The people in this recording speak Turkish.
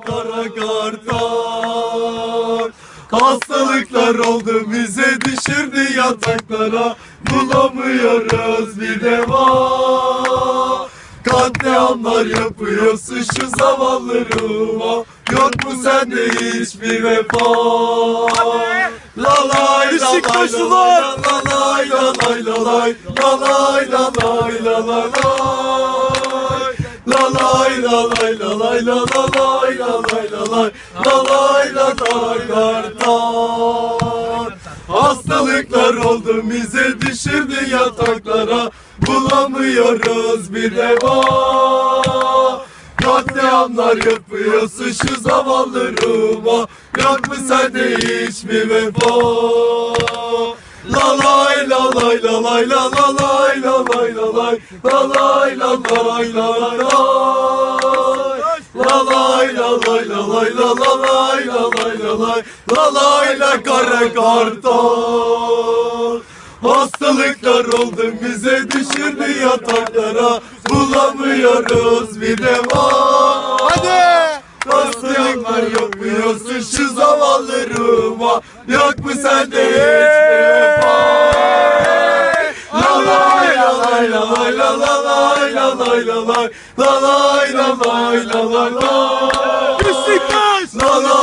kara kartal. Hastalıklar oldu bize düşürdü yataklara. Bulamıyoruz bir deva Katliamlar yapıyorsun şu zavallı ruha. Yok mu sende hiçbir vefa? La lay la Işık lay koşular. la lay la lay la lay La lay la la la lay La lay la lay la lay la kartal Hastalıklar oldu bize düşürdü yataklara Bulamıyoruz bir deva Katliamlar yapıyorsun şu zavallı ruhuma Yok mu sende hiçbir vefa La lay la lay la lay la la lay la lay la lay La lay la lay la lay La lay la lay la lay la la lay la lay la lay La lay la kara kartal Hastalıklar oldu bize düşürdü yataklara Bulamıyoruz bir deva Hadi. Hastalıklar yapıyorsun şu zavallı ruhuma Yok mu sende hiçbir vefa La lay la lay la lay la la lay la lay la lay La lay la lay la lay la No, no.